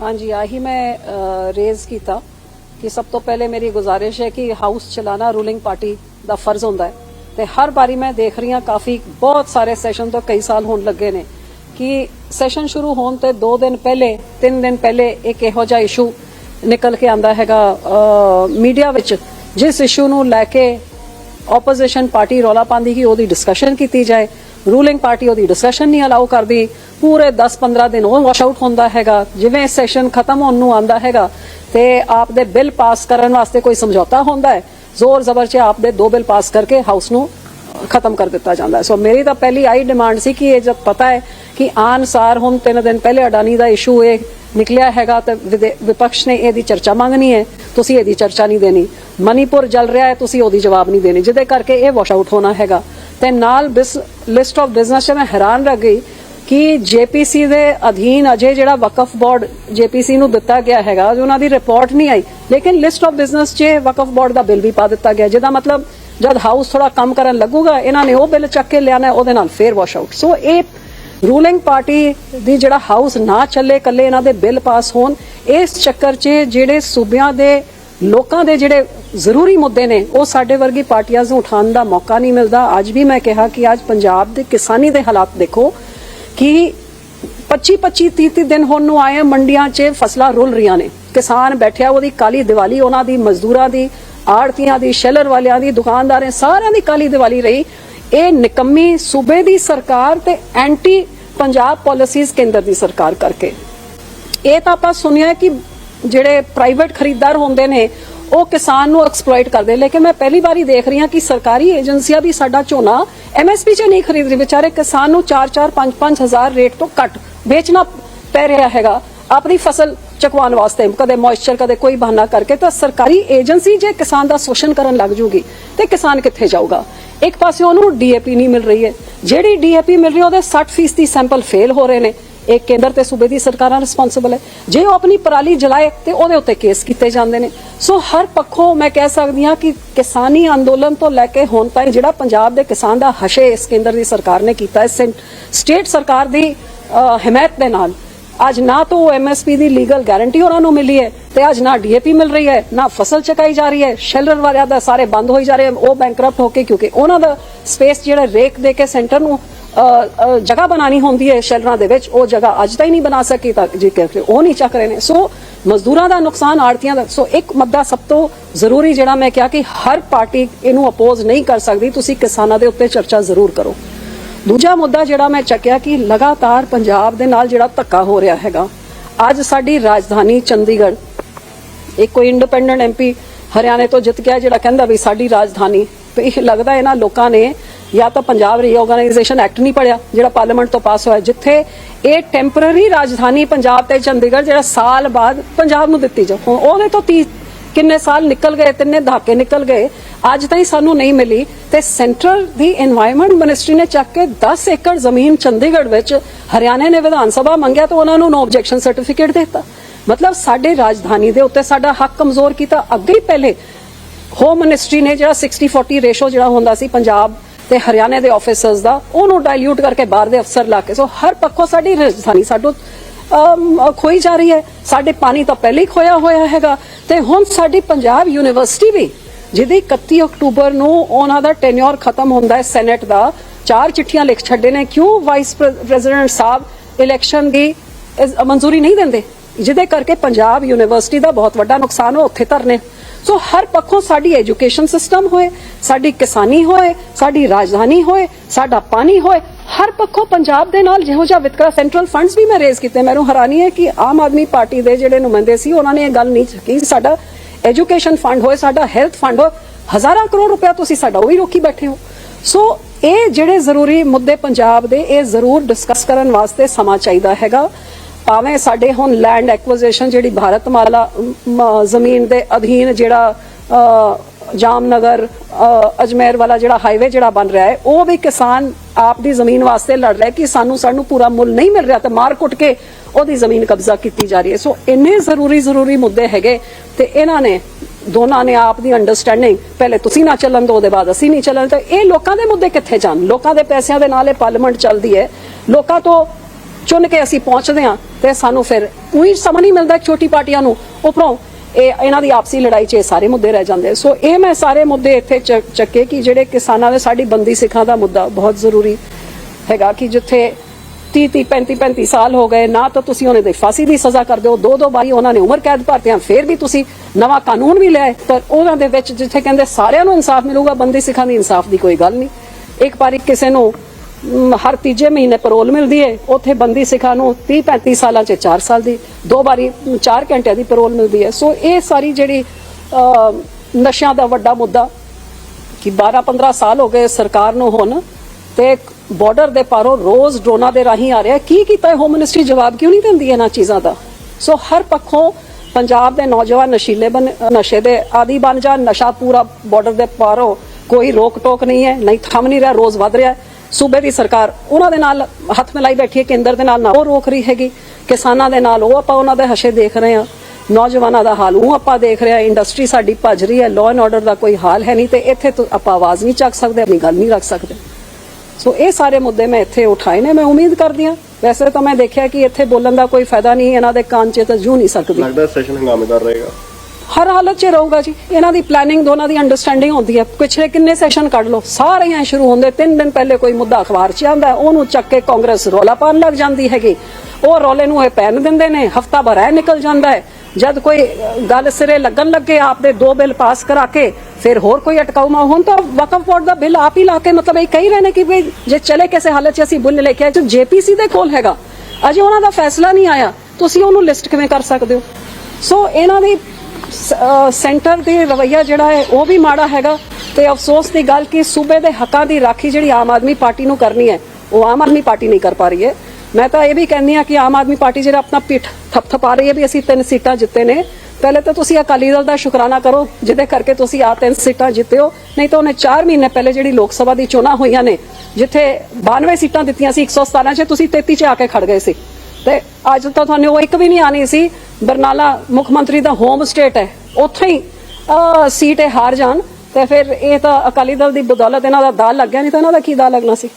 ਹਾਂਜੀ, ਆਹੀ ਮੈਂ ਰੇਜ਼ ਕੀਤਾ ਕਿ ਸਭ ਤੋਂ ਪਹਿਲੇ ਮੇਰੀ ਗੁਜ਼ਾਰਿਸ਼ ਹੈ ਕਿ ਹਾਊਸ ਚਲਾਣਾ ਰੂਲਿੰਗ ਪਾਰਟੀ ਦਾ ਫਰਜ਼ ਹੁੰਦਾ ਹੈ। ਤੇ ਹਰ ਵਾਰੀ ਮੈਂ ਦੇਖ ਰਹੀ ਹਾਂ ਕਾਫੀ ਬਹੁਤ ਸਾਰੇ ਸੈਸ਼ਨ ਤੋਂ ਕਈ ਸਾਲ ਹੋਣ ਲੱਗੇ ਨੇ ਕਿ ਸੈਸ਼ਨ ਸ਼ੁਰੂ ਹੋਣ ਤੇ 2 ਦਿਨ ਪਹਿਲੇ 3 ਦਿਨ ਪਹਿਲੇ ਇੱਕ ਇਹੋ ਜਿਹਾ ਇਸ਼ੂ ਨਿਕਲ ਕੇ ਆਂਦਾ ਹੈਗਾ ਮੀਡੀਆ ਵਿੱਚ, ਜਿਸ ਇਸ਼ੂ ਨੂੰ ਲੈ ਕੇ ਆਪੋਜੀਸ਼ਨ ਪਾਰਟੀ ਰੌਲਾ ਪਾਉਂਦੀ ਕਿ ਉਹਦੀ ਡਿਸਕਸ਼ਨ ਕੀਤੀ ਜਾਏ। ਰੂਲਿੰਗ ਪਾਰਟੀ ਉਹਦੀ ਡਿਸਕਸ਼ਨ ਨਹੀਂ ਅਲਾਉ ਕਰਦੀ। ਪੂਰੇ 10-15 ਦਿਨ ਉਹ ਵਾਸ਼ ਆਊਟ ਹੁੰਦਾ ਹੈਗਾ। ਜਿਵੇਂ ਸੈਸ਼ਨ ਖਤਮ ਹੋਣ ਨੂੰ ਆਂਦਾ ਹੈਗਾ, ਤੇ ਆਪ ਦੇ ਬਿੱਲ ਪਾਸ ਕਰਨ ਵਾਸਤੇ ਕੋਈ ਸਮਝੌਤਾ ਹੁੰਦਾ ਹੈ, ਜ਼ੋਰ ਜ਼ਬਰ 'ਚ ਆਪ ਦੇ ਦੋ ਬਿੱਲ ਪਾਸ ਕਰਕੇ ਹਾਊਸ ਨੂੰ ਖਤਮ ਕਰ ਦਿੱਤਾ ਜਾਂਦਾ ਹੈ। ਸੋ ਮੇਰੀ ਤਾਂ ਪਹਿਲੀ ਆਈ ਡਿਮਾਂਡ ਸੀ ਕਿ ਇਹ ਜਦ ਪਤਾ ਹੈ ਕਿ ਆਨਸਾਰ ਹੁਣ ਤਿੰਨ ਦਿਨ ਪਹਿਲੇ ਅਡਾਨੀ ਦਾ ਇਸ਼ੂ ਇਹ ਨਿਕਲਿਆ ਹੈਗਾ ਤੇ ਵਿਪਕਸ਼ ਨੇ ਇਹਦੀ ਚਰਚਾ ਮੰਗਣੀ ਹੈ। ਤੁਸੀਂ ਇਹਦੀ ਚਰਚਾ ਨਹੀਂ ਦੇਣੀ। ਮਨੀਪੁਰ ਜਲ ਰਿਹਾ ਹੈ, ਤੁਸੀਂ ਉਹਦੀ ਜਵਾਬ ਨਹੀਂ ਦੇਣੀ। ਜਿਹਦੇ ਕਰਕੇ ਇਹ ਵਾਸ਼ ਆਊਟ ਹੋਣਾ ਹੈਗਾ। ਤੇ ਨਾਲ ਲਿਸਟ ਆਫ ਬਿਜ਼ਨਸ ਮੈਂ ਹੈਰਾਨ ਰਹਿ ਗਈ ਕਿ ਜੇਪੀਸੀ ਦੇ ਅਧੀਨ ਅਜੇ ਜਿਹੜਾ ਵਕਫ ਬੋਰਡ ਜੇਪੀਸੀ ਨੂੰ ਦਿੱਤਾ ਗਿਆ ਹੈਗਾ ਜੋ ਉਹਨਾਂ ਦੀ ਰਿਪੋਰਟ ਨਹੀਂ ਆਈ। ਲੇਕਿਨ ਲਿਸਟ ਆਫ ਬਿਜ਼ਨਸ 'ਚ ਵਕਫ ਬੋਰਡ ਦਾ ਬਿੱਲ ਵੀ ਪਾ ਦਿੱਤਾ ਗਿਆ, ਜਿਹਦਾ ਮਤਲਬ ਜਦ ਹਾਊਸ ਥੋੜਾ ਕੰਮ ਕਰਨ ਲੱਗੂਗਾ, ਇਹਨਾਂ ਨੇ ਉਹ ਬਿੱਲ ਚੱਕ ਕੇ ਲਿਆਣਾ ਉਹਦੇ ਨਾਲ ਫੇਰ ਵਾਸ਼ ਆਊਟ ਸੋ ਇਹ ਰੂਲਿੰਗ ਪਾਰਟੀ ਦੀ ਜਿਹੜਾ ਹਾਊਸ ਨਾ ਚੱਲੇ ਕੱਲੇ ਇਹਨਾਂ ਦੇ ਬਿੱਲ ਪਾਸ ਹੋਣ, ਇਸ ਚੱਕਰ 'ਚ ਜਿਹੜੇ ਸੂਬਿਆਂ ਦੇ ਲੋਕਾਂ ਦੇ ਜਿਹੜੇ ਜ਼ਰੂਰੀ ਮੁੱਦੇ ਨੇ, ਉਹ ਸਾਡੇ ਵਰਗੀ ਪਾਰਟੀਆਂ ਨੂੰ ਉਠਾਉਣ ਦਾ ਮੌਕਾ ਨਹੀਂ ਮਿਲਦਾ। ਅੱਜ ਵੀ ਮੈਂ ਕਿਹਾ ਕਿ ਅੱਜ ਪੰਜਾਬ ਦੇ ਕਿਸਾਨੀ ਦੇ ਹਾਲਾਤ ਦੇਖੋ ਕਿ 25 25 30 ਦਿਨ ਹੋਣ ਨੂੰ ਆਏ ਮੰਡੀਆਂ 'ਚ ਫਸਲਾਂ ਰੁਲ ਰਹੀਆਂ ਨੇ। ਕਿਸਾਨ ਬੈਠਿਆ ਉਹਦੀ ਕਾਲੀ ਦੀਵਾਲੀ, ਉਹਨਾਂ ਦੀ ਮਜ਼ਦੂਰਾਂ ਦੀ, ਆੜਤੀਆਂ ਦੀ, ਸ਼ੈਲਰ ਵਾਲਿਆਂ ਦੀ, ਦੁਕਾਨਦਾਰਾਂ, ਸਾਰਿਆਂ ਦੀ ਕਾਲੀ ਦੀਵਾਲੀ ਰਹੀ। ਇਹ ਨਿਕੰਮੀ ਸੂਬੇ ਦੀ ਸਰਕਾਰ ਤੇ ਐਂਟੀ ਪੰਜਾਬ ਪਾਲਿਸੀਜ਼ ਕੇਂਦਰ ਦੀ ਸਰਕਾਰ ਕਰਕੇ। ਇਹ ਤਾਂ ਆਪਾਂ ਸੁਣਿਆ ਕਿ ਜਿਹੜੇ ਪ੍ਰਾਈਵੇਟ ਖਰੀਦਦਾਰ ਹੁੰਦੇ ਨੇ, ਉਹ ਕਿਸਾਨ ਨੂੰ ਐਕਸਪਲੋਇਟ ਕਰਦੇ ਲੇਕਿਨ ਮੈਂ ਪਹਿਲੀ ਵਾਰੀ ਦੇਖ ਰਹੀ ਹਾਂ ਕਿ ਸਰਕਾਰੀ ਏਜੰਸੀਆਂ ਵੀ ਸਾਡਾ ਝੋਨਾ ਐਮਐਸਪੀ 'ਚ ਨਹੀਂ ਖਰੀਦ ਰਹੀ। ਵਿਚਾਰੇ ਕਿਸਾਨ ਨੂੰ 4-4 5-5 ਹਜ਼ਾਰ ਰੇਟ ਤੋਂ ਘੱਟ ਵੇਚਣਾ ਪੈ ਰਿਹਾ ਹੈਗਾ। ਆਪਣੀ ਫਸਲ ਚਕਵਾਉਣ ਵਾਸਤੇ ਕਦੇ ਮੋਇਸਚਰ ਕਦੇ ਕੋਈ ਬਹਾਨਾ ਕਰਕੇ। ਤਾਂ ਸਰਕਾਰੀ ਏਜੰਸੀ ਜੇ ਕਿਸਾਨ ਦਾ ਸ਼ੋਸ਼ਣ ਕਰਨ ਲੱਗ ਜੂਗੀ, ਤੇ ਕਿਸਾਨ ਕਿੱਥੇ ਜਾਊਗਾ? ਇੱਕ ਪਾਸੇ ਉਹਨੂੰ ਡੀਏਪੀ ਨਹੀਂ ਮਿਲ ਰਹੀ ਹੈ। ਜਿਹੜੀ ਡੀਏਪੀ ਮਿਲ ਰਹੀ ਉਹਦੇ 60% ਸੈਂਪਲ ਫੇਲ ਹੋ ਰਹੇ ਨੇ। ਇਹ ਕੇਂਦਰ ਤੇ ਸੂਬੇ ਦੀ ਸਰਕਾਰਾਂ ਰਿਸਪੌਂਸਿਬਲ ਹੈ। ਜੇ ਉਹ ਆਪਣੀ ਪਰਾਲੀ ਜਲਾਏ ਤੇ ਉਹਦੇ ਉੱਤੇ ਕੇਸ ਕੀਤੇ ਜਾਂਦੇ ਨੇ। ਸੋ ਹਰ ਪੱਖੋਂ ਮੈਂ ਕਹਿ ਸਕਦੀ ਹਾਂ ਕਿ ਕਿਸਾਨੀ ਅੰਦੋਲਨ ਤੋਂ ਲੈ ਕੇ ਹੁਣ ਤੱਕ ਜਿਹੜਾ ਪੰਜਾਬ ਦੇ ਕਿਸਾਨ ਦਾ ਹਸ਼ੇ ਇਸ ਕੇਂਦਰ ਦੀ ਸਰਕਾਰ ਨੇ ਕੀਤਾ ਹੈ ਸਟੇਟ ਸਰਕਾਰ ਦੀ ਅਹ, ਹਮਾਇਤ ਦੇ ਨਾਲ ਅੱਜ ਨਾ ਤਾਂ ਉਹ ਐਮਐਸਪੀ ਦੀ ਲੀਗਲ ਗਾਰੰਟੀ ਉਹਨਾਂ ਨੂੰ ਮਿਲੀ ਹੈ ਤੇ ਅੱਜ ਨਾ ਡੀਏਪੀ ਮਿਲ ਰਹੀ ਹੈ ਨਾ ਫਸਲ ਚਕਾਈ ਜਾ ਰਹੀ ਹੈ ਸ਼ੈਲਰ ਵਾਲਿਆਂ ਦਾ ਸਾਰੇ ਬੰਦ ਹੋਈ ਜਾ ਰਹੇ ਉਹ ਬੈਂਕਰਪਟ ਹੋ ਕੇ ਕਿਉਂਕਿ ਉਹਨਾਂ ਦਾ ਸਪੇਸ ਜਿਹੜਾ ਰੇਕ ਦੇ ਕੇ ਸੈਂਟਰ ਨੂੰ ਜਗ੍ਹਾ ਬਣਾਣੀ ਹੁੰਦੀ ਹੈ ਸ਼ੈਲਰਾਂ ਦੇ ਵਿੱਚ, ਉਹ ਜਗ੍ਹਾ ਅੱਜ ਤਾਈਂ ਨਹੀਂ ਬਣਾ ਸਕੀ ਤਾਂ ਜੀ ਕਰਕੇ ਉਹ ਨਹੀਂ ਚੱਕ ਰਹੇ ਨੇ। ਸੋ ਮਜ਼ਦੂਰਾਂ ਦਾ ਨੁਕਸਾਨ ਆੜਤੀਆਂ ਦਾ, ਸੋ ਇੱਕ ਮੁੱਦਾ ਸਭ ਤੋਂ ਜ਼ਰੂਰੀ ਜਿਹੜਾ ਮੈਂ ਕਿਹਾ ਕਿ ਹਰ ਪਾਰਟੀ ਇਹਨੂੰ ਅਪੋਜ਼ ਨਹੀਂ ਕਰ ਸਕਦੀ, ਤੁਸੀਂ ਕਿਸਾਨਾਂ ਦੇ ਉੱਤੇ ਚਰਚਾ ਜ਼ਰੂਰ ਕਰੋ। ਦੂਜਾ ਮੁੱਦਾ ਜਿਹੜਾ ਮੈਂ ਚੱਕਿਆ ਕਿ ਲਗਾਤਾਰ ਪੰਜਾਬ ਦੇ ਨਾਲ ਜਿਹੜਾ ਧੱਕਾ ਹੋ ਰਿਹਾ ਹੈਗਾ, ਅੱਜ ਸਾਡੀ ਰਾਜਧਾਨੀ ਚੰਡੀਗੜ੍ਹ, ਇੱਕ ਕੋਈ ਇੰਡੀਪੈਂਡੈਂਟ ਐਮਪੀ ਹਰਿਆਣੇ ਤੋਂ ਜਿੱਤ ਗਿਆ ਜਿਹੜਾ ਕਹਿੰਦਾ ਵੀ ਸਾਡੀ ਰਾਜਧਾਨੀ, ਤੇ ਇਹ ਲੱਗਦਾ ਇਹਨਾਂ ਲੋਕਾਂ ਨੇ ਜਾਂ ਤਾਂ ਪੰਜਾਬ ਰੀਆਰਗੇਨਾਈਜੇਸ਼ਨ ਐਕਟ ਨਹੀਂ ਪੜਿਆ, ਜਿਹੜਾ ਪਾਰਲੀਮੈਂਟ ਤੋਂ ਪਾਸ ਹੋਇਆ, ਜਿੱਥੇ ਇਹ ਟੈਂਪਰਰੀ ਰਾਜਧਾਨੀ ਪੰਜਾਬ ਤੇ ਚੰਡੀਗੜ੍ਹ ਜਿਹੜਾ ਸਾਲ ਬਾਅਦ ਪੰਜਾਬ ਨੂੰ ਦਿੱਤੀ ਜਾ ਉਹਦੇ ਤੋਂ 30 ਕਿੰਨੇ ਸਾਲ ਨਿਕਲ ਗਏ, ਤਿੰਨੇ ਧਾਕੇ ਨਿਕਲ ਗਏ, ਅੱਜ ਤਾਈਂ ਸਾਨੂੰ ਨਹੀਂ ਮਿਲੀ। ਤੇ ਸੈਂਟਰਲ ਦੀ এনवायरमेंट ਮਿਨਿਸਟਰੀ ਨੇ ਚੱਕ ਕੇ 10 ਏਕੜ ਜ਼ਮੀਨ ਚੰਡੀਗੜ੍ਹ ਵਿੱਚ ਹਰਿਆਣਾ ਨੇ ਵਿਧਾਨ ਸਭਾ ਮੰਗਿਆ ਤਾਂ ਉਹਨਾਂ ਨੂੰ ਨੋ ਆਬਜੈਕਸ਼ਨ ਸਰਟੀਫਿਕੇਟ ਦਿੱਤਾ। ਮਤਲਬ ਸਾਡੇ ਰਾਜਧਾਨੀ ਦੇ ਉੱਤੇ ਸਾਡਾ ਹੱਕ ਕਮਜ਼ੋਰ ਕੀਤਾ। ਅੱਗੇ ਹੀ ਪਹਿਲੇ ਹੋਮ ਮਿਨਿਸਟਰੀ ਨੇ ਜਿਹੜਾ 60 40 ਰੇਸ਼ੋ ਜਿਹੜਾ ਹੁੰਦਾ ਸੀ, ਪੰਜਾਬ ਤੇ ਹਰਿਆਣੇ ਦੇ ਆਫੀਸਰਸ ਦਾ, ਉਹਨੂੰ ਡਾਇਲੂਟ ਕਰਕੇ ਬਾਹਰ ਦੇ ਅਫਸਰ ਲਾ ਕੇ, ਸੋ ਹਰ ਪੱਖੋਂ ਸਾਡੀ ਰਾਜਧਾਨੀ ਸਾਡੋ ਖੋਈ ਜਾ ਰਹੀ ਹੈ। ਸਾਡੇ ਪਾਣੀ ਤਾਂ ਪਹਿਲੇ ਹੀ ਖੋਇਆ ਹੋਇਆ ਹੈਗਾ। ਤੇ ਹੁਣ ਸਾਡੀ ਪੰਜਾਬ ਯੂਨੀਵਰਸਿਟੀ ਵੀ, ਜਿਹਦੀ 31 ਅਕਤੂਬਰ ਨੂੰ ਉਹਨਾਂ ਦਾ ਟੈਨਿਓਰ ਖਤਮ ਹੁੰਦਾ ਹੈ ਸੈਨੇਟ ਦਾ, ਚਾਰ ਚਿੱਠੀਆਂ ਲਿਖ ਛੱਡੇ ਨੇ, ਕਿਉਂ ਵਾਈਸ ਪ੍ਰੈਜ਼ੀਡੈਂਟ ਸਾਹਿਬ ਇਲੈਕਸ਼ਨ ਦੀ ਮਨਜ਼ੂਰੀ ਨਹੀਂ ਦਿੰਦੇ? ਜਿਹਦੇ ਕਰਕੇ ਪੰਜਾਬ ਯੂਨੀਵਰਸਿਟੀ ਦਾ ਬਹੁਤ ਵੱਡਾ ਨੁਕਸਾਨ ਹੋ, ਉੱਥੇ ਧਰਨੇ। ਸੋ ਹਰ ਪੱਖੋਂ ਸਾਡੀ ਐਜੂਕੇਸ਼ਨ ਸਿਸਟਮ ਹੋਏ, ਸਾਡੀ ਕਿਸਾਨੀ ਹੋਏ, ਸਾਡੀ ਰਾਜਧਾਨੀ ਹੋਏ, ਸਾਡਾ ਪਾਣੀ ਹੋਏ, ਹਰ ਪੱਖੋਂ ਪੰਜਾਬ ਦੇ ਨਾਲ ਜਿਹੋ ਜਿਹਾ ਵਿਤਕਰਾ ਸੈਂਟਰਲ ਫੰਡਸ ਵੀ ਮੈਂ ਰੇਜ਼ ਕੀਤੇ, ਮੈਨੂੰ ਹੈਰਾਨੀ ਹੈ ਕਿ ਆਮ ਆਦਮੀ ਪਾਰਟੀ ਦੇ ਜਿਹੜੇ ਨੁਮਾਇੰਦੇ ਸੀ, ਉਹਨਾਂ ਨੇ ਇਹ ਗੱਲ ਨਹੀਂ ਚੱਕੀ ਸਾਡਾ ਐਜੂਕੇਸ਼ਨ ਫੰਡ ਹੋਏ, ਸਾਡਾ ਹੈਲਥ ਫੰਡ ਹੋਏ, ਹਜ਼ਾਰਾਂ ਕਰੋੜ ਰੁਪਇਆ ਤੁਸੀਂ ਸਾਡਾ ਉਹ ਵੀ ਰੋਕੀ ਬੈਠੇ ਹੋ। ਸੋ ਇਹ ਜਿਹੜੇ ਜ਼ਰੂਰੀ ਮੁੱਦੇ ਪੰਜਾਬ ਦੇ, ਇਹ ਜ਼ਰੂਰ ਡਿਸਕਸ ਕਰਨ ਵਾਸਤੇ ਸਮਾਂ ਚਾਹੀਦਾ ਹੈਗਾ। ਭਾਵੇਂ ਸਾਡੇ ਹੁਣ ਲੈਂਡ ਐਕੁਜੀਸ਼ਨ ਜਿਹੜੀ ਭਾਰਤ ਮਾਲਾ ਜ਼ਮੀਨ ਦੇ ਅਧੀਨ ਜਿਹੜਾ ਜਾਮਨਗਰ ਅਜਮੇਰ ਵਾਲਾ ਜਿਹੜਾ ਹਾਈਵੇ ਜਿਹੜਾ ਬਣ ਰਿਹਾ ਹੈ, ਉਹ ਵੀ ਕਿਸਾਨ ਆਪ ਦੀ ਜ਼ਮੀਨ ਵਾਸਤੇ ਲੜ ਰਿਹਾ ਕਿ ਸਾਨੂੰ ਸਾਨੂੰ ਪੂਰਾ ਮੁੱਲ ਨਹੀਂ ਮਿਲ ਰਿਹਾ ਤੇ ਮਾਰ ਕੁੱਟ ਕੇ ਉਹਦੀ ਜ਼ਮੀਨ ਕਬਜ਼ਾ ਕੀਤੀ ਜਾ ਰਹੀ ਹੈ। ਸੋ ਇੰਨੇ ਜ਼ਰੂਰੀ ਜ਼ਰੂਰੀ ਮੁੱਦੇ ਹੈਗੇ ਤੇ ਇਹਨਾਂ ਨੇ, ਦੋਨਾਂ ਨੇ ਆਪ ਦੀ ਅੰਡਰਸਟੈਂਡਿੰਗ ਪਹਿਲੇ ਤੁਸੀਂ ਨਾ ਚੱਲਣ ਦੋ, ਉਹਦੇ ਬਾਅਦ ਅਸੀਂ ਨਹੀਂ ਚੱਲਣ। ਤਾਂ ਇਹ ਲੋਕਾਂ ਦੇ ਮੁੱਦੇ ਕਿੱਥੇ ਜਾਣ? ਲੋਕਾਂ ਦੇ ਪੈਸਿਆਂ ਦੇ ਨਾਲ ਇਹ ਪਾਰਲੀਮੈਂਟ ਚੱਲਦੀ ਹੈ। ਲੋਕਾਂ ਤੋਂ ਚੁਣ ਕੇ ਅਸੀਂ ਪਹੁੰਚਦੇ ਹਾਂ। ਤੇ ਸਾਨੂੰ ਫਿਰ ਉਹੀ ਸਮਝ ਨਹੀਂ ਮਿਲਦਾ ਛੋਟੀ ਪਾਰਟੀਆਂ ਨੂੰ। ਉਪਰੋਂ ਇਹ, ਇਹਨਾਂ ਦੀ ਆਪਸੀ ਲੜਾਈ 'ਚ ਇਹ ਸਾਰੇ ਮੁੱਦੇ ਰਹਿ ਜਾਂਦੇ ਸੋ ਇਹ ਮੈਂ ਸਾਰੇ ਮੁੱਦੇ ਇੱਥੇ ਚ- ਚੱਕੇ ਕਿ ਜਿਹੜੇ ਕਿਸਾਨਾਂ ਦੇ ਸਾਡੀ ਬੰਦੀ ਸਿੱਖਾਂ ਦਾ ਮੁੱਦਾ ਬਹੁਤ ਜ਼ਰੂਰੀ ਹੈਗਾ ਕਿ ਜਿੱਥੇ 30 30 35 35 ਸਾਲ ਹੋ ਗਏ, ਨਾ ਤਾਂ ਤੁਸੀਂ ਉਹਨਾਂ ਦੇ ਫਾਂਸੀ ਦੀ ਸਜ਼ਾ ਕਰਦੇ ਹੋ ਦੋ ਦੋ ਵਾਰੀ ਉਹਨਾਂ ਨੇ ਉਮਰ ਕੈਦ ਭਰਤੀਆਂ ਫਿਰ ਵੀ ਤੁਸੀਂ ਨਵਾਂ ਕਾਨੂੰਨ ਵੀ ਲਿਆਏ। ਪਰ ਉਹਨਾਂ ਦੇ ਵਿੱਚ ਜਿੱਥੇ ਕਹਿੰਦੇ ਸਾਰਿਆਂ ਨੂੰ ਇਨਸਾਫ ਮਿਲੂਗਾ, ਬੰਦੀ ਸਿੱਖਾਂ ਦੀ ਇਨਸਾਫ ਦੀ ਕੋਈ ਗੱਲ ਨਹੀਂ। ਇੱਕ ਵਾਰੀ ਕਿਸੇ ਨੂੰ ਹਰ ਤੀਜੇ ਮਹੀਨੇ ਪੈਰੋਲ ਮਿਲਦੀ ਹੈ ਉੱਥੇ ਬੰਦੀ ਸਿੱਖਾਂ ਨੂੰ 30 35 ਸਾਲਾਂ 'ਚ 4 ਸਾਲ ਦੀ, ਦੋ ਵਾਰੀ 4 ਘੰਟਿਆਂ ਦੀ ਪੈਰੋਲ ਮਿਲਦੀ ਹੈ ਸੋ ਇਹ ਸਾਰੀ ਜਿਹੜੀ ਨਸ਼ਿਆਂ ਦਾ ਵੱਡਾ ਮੁੱਦਾ, ਕਿ 12-15 ਸਾਲ ਹੋ ਗਏ ਸਰਕਾਰ ਨੂੰ ਹੁਣ, ਤੇ ਬਾਰਡਰ ਦੇ ਪਾਰੋਂ ਰੋਜ਼ ਡਰੋਨਾਂ ਦੇ ਰਾਹੀਂ ਆ ਰਿਹਾ। ਕੀ ਕੀਤਾ ਹੋਮ ਮਿਨਿਸਟਰੀ ਜਵਾਬ ਕਿਉਂ ਨਹੀਂ ਦਿੰਦੀ ਇਹਨਾਂ ਚੀਜ਼ਾਂ ਦਾ? ਸੋ ਹਰ ਪੱਖੋਂ ਪੰਜਾਬ ਦੇ ਨੌਜਵਾਨ ਨਸ਼ੀਲੇ ਬਣ, ਨਸ਼ੇ ਦੇ ਆਦੀ ਬਣ ਜਾਣ, ਨਸ਼ਾ ਪੂਰਾ ਬਾਰਡਰ ਦੇ ਪਾਰੋਂ ਕੋਈ ਰੋਕ ਟੋਕ ਨਹੀਂ ਹੈ, ਨਹੀਂ ਥੰਮ ਨਹੀਂ ਰਿਹਾ, ਰੋਜ਼ ਵੱਧ ਰਿਹਾ ਸੂਬੇ ਦੀ ਸਰਕਾਰ ਉਹਨਾਂ ਦੇ ਨਾਲ ਹੱਥ ਮਿਲਾਈ ਬੈਠੀ ਹੈ, ਕੇਂਦਰ ਦੇ ਨਾਲ ਨਾ ਉਹ ਰੋਕ ਰਹੀ ਹੈਗੀ, ਕਿਸਾਨਾਂ ਦੇ ਨਾਲ ਉਹ ਆਪਾਂ ਉਹਨਾਂ ਦੇ ਹਸ਼ੇ ਦੇਖ ਰਹੇ ਹਾਂ, ਨੌਜਵਾਨਾਂ ਦਾ ਹਾਲ ਉਹ ਆਪਾਂ ਦੇਖ ਰਹੇ ਇੰਡਸਟਰੀ ਸਾਡੀ ਭੱਜ ਰਹੀ ਹੈ ਲਾਅ ਐਂਡ ਆਰਡਰ ਦਾ ਕੋਈ ਹਾਲ ਹੈ ਨਹੀਂ ਤੇ ਇੱਥੇ ਆਪਾਂ ਆਵਾਜ਼ ਨਹੀਂ ਚੱਕ ਸਕਦੇ, ਆਪਣੀ ਗੱਲ ਨਹੀਂ ਰੱਖ ਸਕਦੇ। ਸੋ ਇਹ ਸਾਰੇ ਮੁੱਦੇ ਮੈਂ ਇੱਥੇ ਉਠਾਏ ਨੇ, ਮੈਂ ਉਮੀਦ ਕਰਦੀ ਹਾਂ, ਵੈਸੇ ਤਾਂ ਮੈਂ ਦੇਖਿਆ ਕਿ ਇੱਥੇ ਬੋਲਣ ਦਾ ਕੋਈ ਫਾਇਦਾ ਨਹੀਂ, ਇਹਨਾਂ ਦੇ ਕੰਨ 'ਚ ਤਾਂ ਜੂ ਨਹੀਂ ਸਕਦੀ। ਲੱਗਦਾ ਸੈਸ਼ਨ ਹੰਗਾਮੇਦਾਰ ਰਹੇਗਾ। ਹਰ ਹਾਲਤ 'ਚ ਰਹੂਗਾ ਜੀ। ਇਹਨਾਂ ਦੀ ਪਲੈਨਿੰਗ ਦੋਨਾਂ ਦੀ ਅੰਡਰਸਟੈਂਡਿੰਗ ਹੁੰਦੀ ਹੈ। ਪਿਛਲੇ ਕਿੰਨੇ ਸੈਸ਼ਨ ਕੱਢ ਲਓ ਸਾਰੇ ਐ ਸ਼ੁਰੂ ਹੁੰਦੇ, ਤਿੰਨ ਦਿਨ ਪਹਿਲੇ ਕੋਈ ਮੁੱਦਾ ਅਖਬਾਰ 'ਚ ਆਉਂਦਾ, ਉਹਨੂੰ ਚੱਕ ਕੇ ਕਾਂਗਰਸ ਰੌਲਾ ਪਾਉਣ ਲੱਗ ਜਾਂਦੀ ਹੈਗੀ। ਉਹ ਰੌਲੇ ਨੂੰ ਇਹ ਪੈਨ ਦਿੰਦੇ ਨੇ, ਹਫਤਾ ਭਰ ਐ ਨਿਕਲ ਜਾਂਦਾ ਹੈ। ਜਦ ਕੋਈ ਗੱਲ ਸਿਰੇ ਲੱਗਣ ਲੱਗੇ, ਆਪਦੇ ਦੋ ਬਿੱਲ ਪਾਸ ਕਰਾ ਕੇ, ਫਿਰ ਹੋਰ ਕੋਈ ਅਟਕਾਉ ਮਾ ਹੁਣ ਤਾਂ ਵਕਫ ਬੋਰਡ ਦਾ ਬਿੱਲ ਆਪ ਹੀ ਲਾ ਕੇ ਮਤਲਬ ਇਹ ਕਹੀ ਰਹੇ ਨੇ ਕਿ ਵੀ ਜੇ ਚਲੇ ਕਿਸੇ ਹਾਲਤ 'ਚ ਅਸੀਂ ਬੁੱਲ ਲੈ ਕੇ ਆਏ, ਜੋ ਜੇਪੀਸੀ ਦੇ ਕੋਲ ਹੈਗਾ। ਅਜੇ ਉਹਨਾਂ ਦਾ ਫੈਸਲਾ ਨਹੀਂ ਆਇਆ। ਤੁਸੀਂ ਉਹਨੂੰ ਲਿਸਟ ਕਿਵੇਂ ਕਰ ਸਕਦੇ ਹੋ? ਸੋ ਇਹਨਾਂ ਦੀ ਸੈਂਟਰ ਦੀ ਰਵਈਆ ਜਿਹੜਾ ਹੈ, ਉਹ ਵੀ ਮਾੜਾ ਹੈਗਾ ਤੇ ਅਫਸੋਸ ਦੀ ਗੱਲ ਕਿ ਸੂਬੇ ਦੇ ਹੱਕਾਂ ਦੀ ਰਾਖੀ ਜਿਹੜੀ ਆਮ ਆਦਮੀ ਪਾਰਟੀ ਨੂੰ ਕਰਨੀ ਹੈ, ਉਹ ਆਮ ਆਦਮੀ ਪਾਰਟੀ ਨਹੀਂ ਕਰ ਪਾ ਰਹੀ ਹੈ। ਮੈਂ ਤਾਂ ਇਹ ਵੀ ਕਹਿੰਦੀ ਆ ਕਿ ਆਮ ਆਦਮੀ ਪਾਰਟੀ ਜਿਹੜਾ ਆਪਣਾ ਪਿੱਠ ਥਪਥਪਾ ਰਹੀ ਹੈ ਵੀ ਅਸੀਂ ਤਿੰਨ ਸੀਟਾਂ ਜਿੱਤੇ ਨੇ। ਪਹਿਲੇ ਤਾਂ ਤੁਸੀਂ ਅਕਾਲੀ ਦਲ ਦਾ ਸ਼ੁਕਰਾਨਾ ਕਰੋ, ਜਿਹਦੇ ਕਰਕੇ ਤੁਸੀਂ ਆ ਤਿੰਨ ਸੀਟਾਂ ਜਿੱਤੇ ਹੋ। ਨਹੀਂ ਤਾਂ ਉਹਨੇ 4 ਮਹੀਨੇ ਪਹਿਲੇ ਜਿਹੜੀ ਲੋਕ ਸਭਾ ਦੀ ਚੋਣਾਂ ਹੋਈਆਂ ਨੇ, ਜਿੱਥੇ 92 ਸੀਟਾਂ ਦਿੱਤੀਆਂ ਸੀ 117 'ਚ ਤੁਸੀਂ 33 'ਚ ਆ ਕੇ ਖੜ ਗਏ ਸੀ। ਤੇ ਅੱਜ ਤਾਂ ਤੁਹਾਨੂੰ ਉਹ ਇੱਕ ਵੀ ਨਹੀਂ ਆਣੀ ਸੀ ਬਰਨਾਲਾ ਮੁੱਖ ਮੰਤਰੀ ਦਾ ਹੋਮ ਸਟੇਟ ਹੈ। ਉੱਥੇ ਹੀ ਸੀਟ ਇਹ ਹਾਰ ਜਾਣ ਤੇ ਫਿਰ ਇਹ ਤਾਂ ਅਕਾਲੀ ਦਲ ਦੀ ਬਦੌਲਤ ਇਹਨਾਂ ਦਾ ਦਾਲ ਲੱਗ ਗਿਆ ਨਹੀਂ ਤਾਂ ਇਹਨਾਂ ਦਾ ਕੀ ਦਾਲ ਲੱਗਣਾ ਸੀ?